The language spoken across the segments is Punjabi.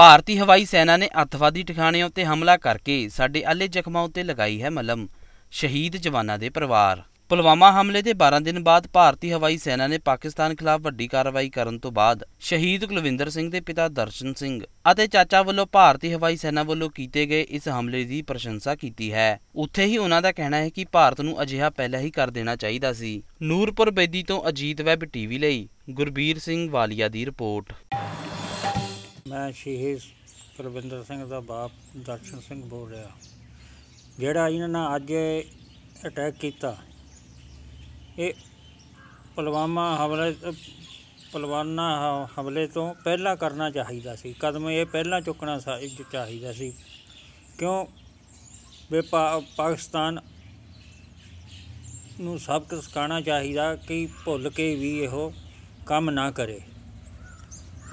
ਭਾਰਤੀ ਹਵਾਈ ਸੈਨਾ ਨੇ ਅੱਤਵਾਦੀ ਟਿਕਾਣਿਆਂ ਉੱਤੇ ਹਮਲਾ ਕਰਕੇ ਸਾਡੇ ਆਲੇ ਜ਼ਖਮਾਂ ਉੱਤੇ ਲਗਾਈ ਹੈ ਮਲਮ, ਸ਼ਹੀਦ ਜਵਾਨਾਂ ਦੇ ਪਰਿਵਾਰ। ਪੁਲਵਾਮਾ ਹਮਲੇ ਦੇ 12 ਦਿਨ ਬਾਅਦ ਭਾਰਤੀ ਹਵਾਈ ਸੈਨਾ ਨੇ ਪਾਕਿਸਤਾਨ ਖਿਲਾਫ ਵੱਡੀ ਕਾਰਵਾਈ ਕਰਨ ਤੋਂ ਬਾਅਦ ਸ਼ਹੀਦ ਕੁਲਵਿੰਦਰ ਸਿੰਘ ਦੇ ਪਿਤਾ ਦਰਸ਼ਨ ਸਿੰਘ ਅਤੇ ਚਾਚਾ ਵੱਲੋਂ ਭਾਰਤੀ ਹਵਾਈ ਸੈਨਾ ਵੱਲੋਂ ਕੀਤੇ ਗਏ ਇਸ ਹਮਲੇ ਦੀ ਪ੍ਰਸ਼ੰਸਾ ਕੀਤੀ ਹੈ। ਉੱਥੇ ਹੀ ਉਹਨਾਂ ਦਾ ਕਹਿਣਾ ਹੈ ਕਿ ਭਾਰਤ ਨੂੰ ਅਜਿਹਾ ਪਹਿਲਾਂ ਹੀ ਕਰ ਦੇਣਾ ਚਾਹੀਦਾ ਸੀ। ਨੂਰਪੁਰ ਬੇਦੀ ਤੋਂ ਅਜੀਤ ਵੈਬ ਟੀਵੀ ਲਈ ਗੁਰਬੀਰ ਸਿੰਘ ਵਾਲੀਆ ਦੀ ਰਿਪੋਰਟ। ਮੈਂ ਸ਼ਹੀਦ ਕੁਲਵਿੰਦਰ ਸਿੰਘ ਦਾ ਬਾਪ ਦਰਸ਼ਨ ਸਿੰਘ ਬੋਲ ਰਿਹਾ। ਜਿਹੜਾ ਇਹਨਾਂ ਨੇ ਅੱਜ ਅਟੈਕ ਕੀਤਾ, ਇਹ ਪੁਲਵਾਮਾ ਹਮਲੇ, ਪੁਲਵਾਨਾ ਹਮਲੇ ਤੋਂ ਪਹਿਲਾਂ ਕਰਨਾ ਚਾਹੀਦਾ ਸੀ। ਕਦਮ ਇਹ ਪਹਿਲਾਂ ਚੁੱਕਣਾ ਸਾ- ਚਾਹੀਦਾ ਸੀ। ਕਿਉਂ? ਵੀ ਪਾਕਿਸਤਾਨ ਨੂੰ ਸਬਕ ਸਿਖਾਉਣਾ ਚਾਹੀਦਾ ਕਿ ਭੁੱਲ ਕੇ ਵੀ ਇਹੋ ਕੰਮ ਨਾ ਕਰੇ।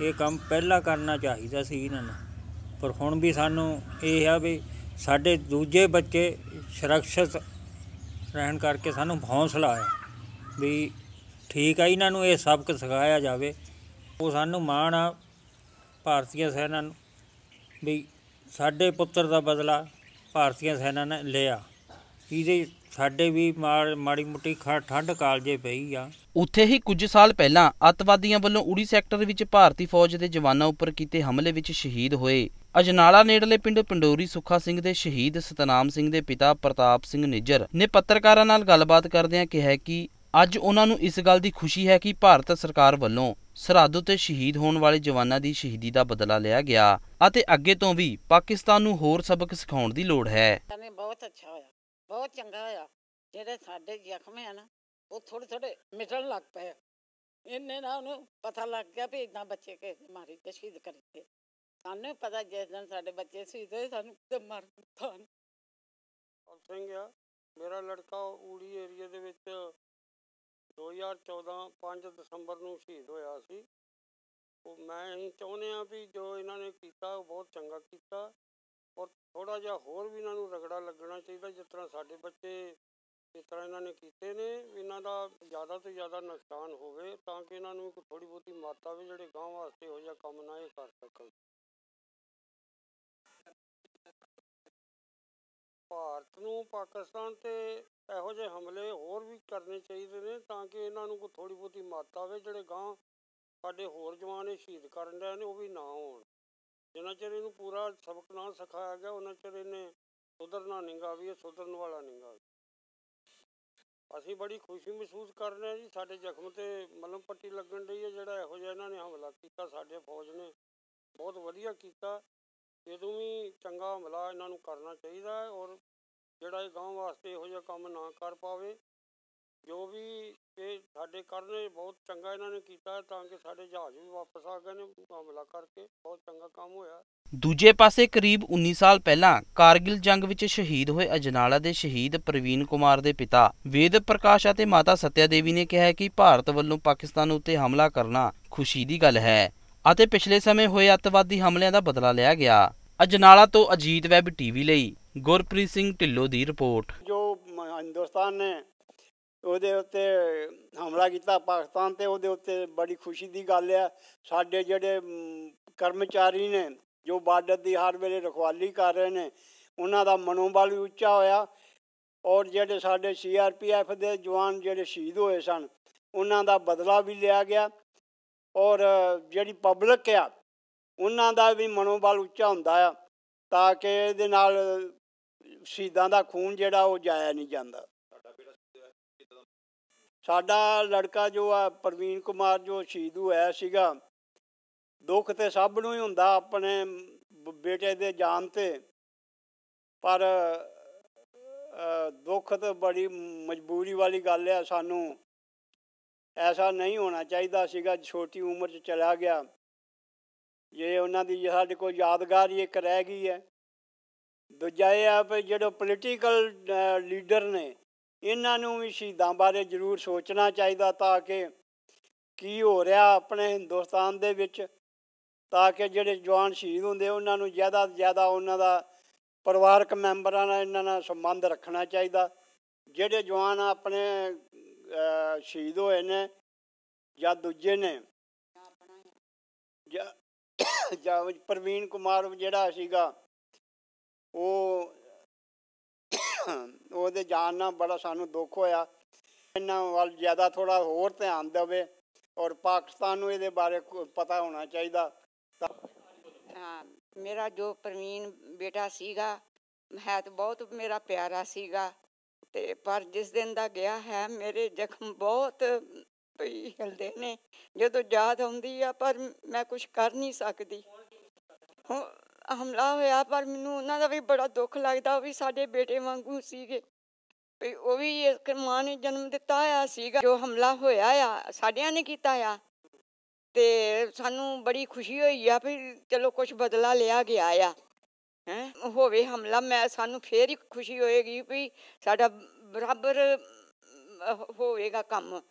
ਇਹ ਕੰਮ ਪਹਿਲਾਂ ਕਰਨਾ ਚਾਹੀਦਾ ਸੀ ਇਹਨਾਂ ਨੂੰ। ਪਰ ਹੁਣ ਵੀ ਸਾਨੂੰ ਇਹ ਆ ਵੀ ਸਾਡੇ ਦੂਜੇ ਬੱਚੇ ਸੁਰੱਖਿਅਤ ਰਹਿਣ ਕਰਕੇ ਸਾਨੂੰ ਹੌਸਲਾ ਆ ਵੀ ਠੀਕ ਆ ਇਹਨਾਂ ਨੂੰ ਇਹ ਸਬਕ ਸਿਖਾਇਆ ਜਾਵੇ। ਉਹ ਸਾਨੂੰ ਮਾਣ ਆ ਭਾਰਤੀ ਸੈਨਾ ਨੂੰ ਵੀ ਸਾਡੇ ਪੁੱਤਰ ਦਾ ਬਦਲਾ ਭਾਰਤੀ ਸੈਨਾ ਨੇ ਲਿਆ। ਇਹਦੇ ਸਾਡੇ ਵੀ ਮਾੜ- ਮੁੱਟੀ ਠੰਡ ਕਾਲਜੇ ਪਈ ਆ। ਉੱਥੇ ਹੀ ਕੁਝ ਸਾਲ ਪਹਿਲਾਂ ਅੱਤਵਾਦੀਆਂ ਵੱਲੋਂ ਉੜੀ ਸੈਕਟਰ ਵਿੱਚ ਭਾਰਤੀ ਫੌਜ ਦੇ ਜਵਾਨਾਂ ਉੱਪਰ ਕੀਤੇ ਹਮਲੇ ਵਿੱਚ ਸ਼ਹੀਦ ਹੋਏ। ਅਜਨਾਲਾ ਨੇੜਲੇ ਪਿੰਡ ਪੰਡੋਰੀ ਸੁੱਖਾ ਸਿੰਘ ਦੇ ਸ਼ਹੀਦ ਸਤਨਾਮ ਸਿੰਘ ਦੇ ਪਿਤਾ ਪ੍ਰਤਾਪ ਸਿੰਘ ਨਿੱਜਰ ਨੇ ਪੱਤਰਕਾਰਾਂ ਨਾਲ ਗੱਲਬਾਤ ਕਰਦਿਆਂ ਕਿਹਾ ਕਿ ਅੱਜ ਉਹਨਾਂ ਨੂੰ ਇਸ ਗੱਲ ਦੀ ਖੁਸ਼ੀ ਹੈ ਕਿ ਭਾਰਤ ਸਰਕਾਰ ਵੱਲੋਂ ਸਰਹੱਦ ਉੱਤੇ ਸ਼ਹੀਦ ਹੋਣ ਵਾਲੇ ਜਵਾਨਾਂ ਦੀ ਸ਼ਹੀਦੀ ਦਾ ਬਦਲਾ ਲਿਆ ਗਿਆ ਅਤੇ ਅੱਗੇ ਤੋਂ ਵੀ ਪਾਕਿਸਤਾਨ ਨੂੰ ਹੋਰ ਸਬਕ ਸਿਖਾਉਣ ਦੀ ਲੋੜ ਹੈ। ਬਹੁਤ ਅੱਛਾ ਹੋਇਆ। ਬਹੁਤ ਚੰਗਾ ਹੋਇਆ। ਜਿਹੜੇ ਸਾਡੇ ਜ਼ਖਮ ਆ ਨਾ, ਉਹ ਥੋੜੇ ਥੋੜੇ ਮਿਟਣ ਲੱਗ ਪਏ। ਇੰਨੇ ਨਾ ਉਹਨੂੰ ਪਤਾ ਲੱਗ ਗਿਆ ਵੀ ਇਦਾਂ ਬੱਚੇ ਕਿਸੇ ਮਾਰੀ ਤੇ ਸ਼ਹੀਦ ਕਰੀਏ। ਸਾਨੂੰ ਪਤਾ ਜਿਸ ਦਿਨ ਸਾਡੇ ਬੱਚੇ ਸ਼ਹੀਦ ਹੋਏ, ਸਾਨੂੰ ਤੇ ਮਰ ਦਿੱਤਾ ਪਾਲ ਸਿੰਘ ਆ, ਮੇਰਾ ਲੜਕਾ ਊੜੀ ਏਰੀਆ ਦੇ ਵਿੱਚ 2014 5 ਦਸੰਬਰ ਨੂੰ ਸ਼ਹੀਦ ਹੋਇਆ ਸੀ। ਉਹ ਮੈਂ ਹੀ ਚਾਹੁੰਦੇ ਆ ਵੀ ਜੋ ਇਹਨਾਂ ਨੇ ਕੀਤਾ, ਉਹ ਬਹੁਤ ਚੰਗਾ ਕੀਤਾ। ਔਰ ਥੋੜ੍ਹਾ ਜਿਹਾ ਹੋਰ ਵੀ ਇਹਨਾਂ ਨੂੰ ਰਗੜਾ ਲੱਗਣਾ ਚਾਹੀਦਾ, ਜਿਸ ਤਰ੍ਹਾਂ ਸਾਡੇ ਬੱਚੇ ਇਸ ਤਰ੍ਹਾਂ ਇਹਨਾਂ ਨੇ ਕੀਤੇ ਨੇ ਇਹਨਾਂ ਦਾ ਜ਼ਿਆਦਾ ਤੋਂ ਜ਼ਿਆਦਾ ਨੁਕਸਾਨ ਹੋਵੇ ਤਾਂ ਕਿ ਇਹਨਾਂ ਨੂੰ ਕੋਈ ਥੋੜੀ ਬਹੁਤੀ ਮਾਤਾ ਵੀ ਜਿਹੜੇ ਗਾਂਹ ਵਾਸਤੇ ਇਹੋ ਜਿਹਾ ਕੰਮ ਨਾ ਇਹ ਕਰ ਸਕਣ। ਭਾਰਤ ਨੂੰ ਪਾਕਿਸਤਾਨ ਤੇ ਇਹੋ ਜਿਹੇ ਹਮਲੇ ਹੋਰ ਵੀ ਕਰਨੇ ਚਾਹੀਦੇ ਨੇ ਤਾਂ ਕਿ ਇਹਨਾਂ ਨੂੰ ਕੋਈ ਥੋੜ੍ਹੀ ਬਹੁਤੀ ਮਾਤ ਆਵੇ ਜਿਹੜੇ ਗਾਂ ਸਾਡੇ ਹੋਰ ਜਵਾਨ ਇਹ ਸ਼ਹੀਦ ਕਰਨ ਰਹੇ ਨੇ, ਉਹ ਵੀ ਨਾ ਹੋਣ। ਜਿੰਨਾ ਚਿਰ ਇਹਨੂੰ ਪੂਰਾ ਸਬਕ ਨਾ ਸਿਖਾਇਆ ਗਿਆ, ਉਹਨਾਂ ਚਿਰ ਇਹਨੇ ਸੁਧਰਨਾ ਨਿੰਗਾ ਵੀ, ਇਹ ਸੁਧਰਨ ਵਾਲਾ ਨਿੰਗਾ ਅਸੀਂ ਬੜੀ ਖੁਸ਼ੀ ਮਹਿਸੂਸ ਕਰ ਰਹੇ ਹਾਂ ਜੀ, ਸਾਡੇ ਜ਼ਖਮ ਤੇ ਮਲਮ ਪੱਟੀ ਲੱਗਣ ਡਈ ਹੈ, ਜਿਹੜਾ ਇਹੋ ਜਿਹਾ ਇਹਨਾਂ ਨੇ ਹਮਲਾ ਕੀਤਾ, ਸਾਡੇ ਫੌਜ ਨੇ ਬਹੁਤ ਵਧੀਆ ਕੀਤਾ। ਇਦੋਂ ਵੀ ਚੰਗਾ ਹਮਲਾ ਇਹਨਾਂ ਨੂੰ ਕਰਨਾ ਚਾਹੀਦਾ ਹੈ ਔਰ ਜਿਹੜਾ ਇਹ ਗਾਂਵ ਵਾਸਤੇ ਇਹੋ ਜਿਹਾ ਕੰਮ ਨਾ ਕਰ ਪਾਵੇ ਜੋ ਵੀ ਇਹ ਸਾਡੇ ਕਰਨੇ ਬਹੁਤ ਚੰਗਾ ਇਹਨਾਂ ਨੇ ਕੀਤਾ ਹੈ ਤਾਂ ਕਿ ਸਾਡੇ ਜਹਾਜ਼ ਵੀ ਵਾਪਸ ਆ ਗਏ ਨੇ ਹਮਲਾ ਕਰਕੇ ਬਹੁਤ ਚੰਗਾ ਕੰਮ ਹੋਇਆ। ਦੂਜੇ ਪਾਸੇ ਕਰੀਬ 19 ਸਾਲ ਪਹਿਲਾਂ ਕਾਰਗਿਲ ਜੰਗ ਵਿੱਚ ਸ਼ਹੀਦ ਹੋਏ ਅਜਨਾਲਾ ਦੇ ਸ਼ਹੀਦ ਪ੍ਰਵੀਨ ਕੁਮਾਰ ਦੇ ਪਿਤਾ ਵੇਦ ਪ੍ਰਕਾਸ਼ ਅਤੇ ਮਾਤਾ ਸਤਿਆ ਦੇਵੀ ਨੇ ਕਿਹਾ ਹੈ ਕਿ ਭਾਰਤ ਵੱਲੋਂ ਪਾਕਿਸਤਾਨ ਉੱਤੇ ਹਮਲਾ ਕਰਨਾ ਖੁਸ਼ੀ ਦੀ ਗੱਲ ਹੈ ਅਤੇ ਪਿਛਲੇ ਸਮੇਂ ਹੋਏ ਅੱਤਵਾਦੀ ਹਮਲਿਆਂ ਦਾ ਬਦਲਾ ਲਿਆ ਗਿਆ। ਅਜਨਾਲਾ ਤੋਂ ਅਜੀਤ ਵੈਬ ਟੀਵੀ ਲਈ ਗੁਰਪ੍ਰੀਤ ਸਿੰਘ ਢਿੱਲੋਂ ਦੀ ਰਿਪੋਰਟ। ਜੋ ਹਿੰਦੁਸਤਾਨ ਨੇ ਉਹਦੇ ਉੱਤੇ ਹਮਲਾ ਕੀਤਾ ਪਾਕਿਸਤਾਨ ਤੇ, ਉਹਦੇ ਉੱਤੇ ਬੜੀ ਖੁਸ਼ੀ ਦੀ ਗੱਲ ਆ। ਸਾਡੇ ਜਿਹੜੇ ਕਰਮਚਾਰੀ ਨੇ, ਜੋ ਬਾਰਡਰ ਦੀ ਹਰ ਵੇਲੇ ਰਖਵਾਲੀ ਕਰ ਰਹੇ ਨੇ, ਉਹਨਾਂ ਦਾ ਮਨੋਬਲ ਵੀ ਉੱਚਾ ਹੋਇਆ। ਔਰ ਜਿਹੜੇ ਸਾਡੇ ਸੀਆਰਪੀਐਫ ਦੇ ਜਵਾਨ ਜਿਹੜੇ ਸ਼ਹੀਦ ਹੋਏ ਸਨ, ਉਹਨਾਂ ਦਾ ਬਦਲਾ ਵੀ ਲਿਆ ਗਿਆ। ਔਰ ਜਿਹੜੀ ਪਬਲਿਕ ਆ, ਉਹਨਾਂ ਦਾ ਵੀ ਮਨੋਬਲ ਉੱਚਾ ਹੁੰਦਾ ਆ, ਤਾਂ ਕਿ ਇਹਦੇ ਨਾਲ ਸ਼ਹੀਦਾਂ ਦਾ ਖੂਨ ਜਿਹੜਾ ਉਹ ਜਾਇਆ ਨਹੀਂ ਜਾਂਦਾ। ਸਾਡਾ ਲੜਕਾ ਜੋ ਆ, ਪ੍ਰਵੀਨ ਕੁਮਾਰ ਜੋ ਸ਼ਹੀਦ ਹੋਇਆ ਸੀਗਾ, ਦੁੱਖ ਤੇ ਸਭ ਨੂੰ ਹੀ ਹੁੰਦਾ ਆਪਣੇ ਬ- ਬੇਟੇ ਦੇ ਜਾਨ ਤੇ। ਪਰ ਦੁੱਖ ਤੇ ਬੜੀ ਮਜਬੂਰੀ ਵਾਲੀ ਗੱਲ ਆ ਸਾਨੂੰ। ਐਸਾ ਨਹੀਂ ਹੋਣਾ ਚਾਹੀਦਾ ਸੀਗਾ, ਛੋਟੀ ਉਮਰ 'ਚ ਚਲਾ ਗਿਆ। ਜੇ ਉਹਨਾਂ ਦੀ ਸਾਡੇ ਕੋਲ ਯਾਦਗਾਰ ਇੱਕ ਰਹਿ ਗਈ ਹੈ। ਦੂਜਾ ਇਹ ਆ ਵੀ ਜਿਹੜੇ ਪੋਲੀਟੀਕਲ ਲੀਡਰ ਨੇ ਇਹਨਾਂ ਨੂੰ ਵੀ ਸ਼ਹੀਦਾਂ ਬਾਰੇ ਜ਼ਰੂਰ ਸੋਚਣਾ ਚਾਹੀਦਾ ਤਾਂ ਕਿ ਕੀ ਹੋ ਰਿਹਾ ਆਪਣੇ ਹਿੰਦੁਸਤਾਨ ਦੇ ਵਿੱਚ, ਤਾਂ ਕਿ ਜਿਹੜੇ ਜਵਾਨ ਸ਼ਹੀਦ ਹੁੰਦੇ ਉਹਨਾਂ ਨੂੰ ਜ਼ਿਆਦਾ ਤੋਂ ਜ਼ਿਆਦਾ ਉਹਨਾਂ ਦਾ ਪਰਿਵਾਰਕ ਮੈਂਬਰਾਂ ਨਾਲ ਇਹਨਾਂ ਨਾਲ ਸੰਬੰਧ ਰੱਖਣਾ ਚਾਹੀਦਾ। ਜਿਹੜੇ ਜਵਾਨ ਆਪਣੇ ਸ਼ਹੀਦ ਹੋਏ ਨੇ ਜਾਂ ਦੂਜੇ ਨੇ ਜਾਂ ਪ੍ਰਵੀਨ ਕੁਮਾਰ ਜਿਹੜਾ ਸੀਗਾ, ਉਹ ਉਹਦੇ ਜਾਣ ਨਾਲ ਬੜਾ ਸਾਨੂੰ ਦੁੱਖ ਹੋਇਆ। ਇਹਨਾਂ ਵੱਲ ਜ਼ਿਆਦਾ ਥੋੜਾ ਹੋਰ ਧਿਆਨ ਦੇਵੇ ਔਰ ਪਾਕਿਸਤਾਨ ਨੂੰ ਇਹਦੇ ਬਾਰੇ ਪਤਾ ਹੋਣਾ ਚਾਹੀਦਾ। ਹਾਂ, ਮੇਰਾ ਜੋ ਪ੍ਰਵੀਨ ਬੇਟਾ ਸੀਗਾ, ਹੈ ਤਾਂ ਬਹੁਤ ਮੇਰਾ ਪਿਆਰਾ ਸੀਗਾ। ਤੇ ਪਰ ਜਿਸ ਦਿਨ ਦਾ ਗਿਆ ਹੈ, ਮੇਰੇ ਜ਼ਖਮ ਬਹੁਤ ਪਈ ਹਿਲਦੇ ਨੇ। ਜਦੋਂ ਯਾਦ ਆਉਂਦੀ ਆ, ਪਰ ਮੈਂ ਕੁਝ ਕਰ ਨਹੀਂ ਸਕਦੀ। ਹੁਣ ਹਮਲਾ ਹੋਇਆ, ਪਰ ਮੈਨੂੰ ਉਹਨਾਂ ਦਾ ਵੀ ਬੜਾ ਦੁੱਖ ਲੱਗਦਾ, ਉਹ ਵੀ ਸਾਡੇ ਬੇਟੇ ਵਾਂਗੂ ਸੀਗੇ। ਵੀ ਉਹ ਵੀ ਇੱਕ ਮਾਂ ਨੇ ਜਨਮ ਦਿੱਤਾ ਆ ਸੀਗਾ, ਜੋ ਹਮਲਾ ਹੋਇਆ ਆ, ਸਾਡਿਆਂ ਨੇ ਕੀਤਾ ਆ। ਤੇ ਸਾਨੂੰ ਬੜੀ ਖੁਸ਼ੀ ਹੋਈ ਆ ਵੀ ਚਲੋ ਕੁਝ ਬਦਲਾ ਲਿਆ ਗਿਆ ਆ, ਹੈ। ਹੋਵੇ ਹਮਲਾ, ਮੈਂ, ਸਾਨੂੰ ਫੇਰ ਹੀ ਖੁਸ਼ੀ ਹੋਏਗੀ ਵੀ ਸਾਡਾ ਬਰਾਬਰ ਹੋਵੇਗਾ ਕੰਮ।